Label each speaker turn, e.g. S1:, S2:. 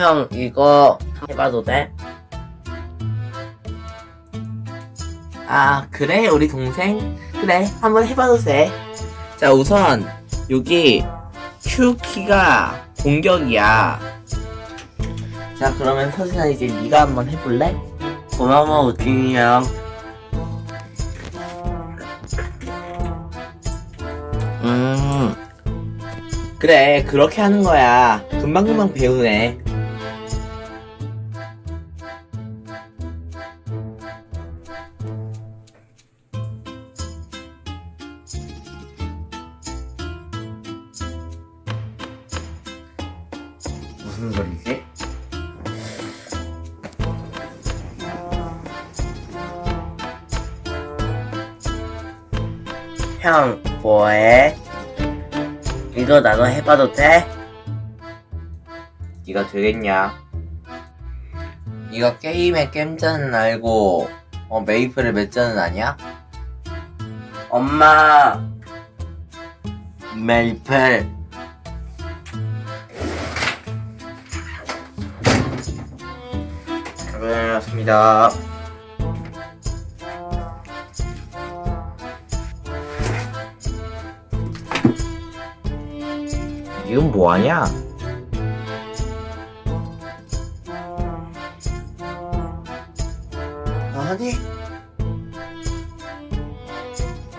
S1: 형, 이거 해봐도 돼?
S2: 아, 그래? 우리 동생? 그래, 한번 해봐도 돼. 자, 우선, 여기, Q키가 공격이야. 자, 그러면 서진아, 이제 네가 한번 해볼래?
S1: 고마워, 우진이 형.
S2: 음. 그래, 그렇게 하는 거야. 금방금방 배우네.
S1: 무슨 소리지? 형, 뭐해? 이거 나도 해봐도 돼?
S2: 네가 되겠냐? 네가 게임의 겜자는 알고 어, 메이플의 맷자는 아냐?
S1: 엄마! 메이플.
S2: 고생하셨습니다. 이건 뭐하냐? 아니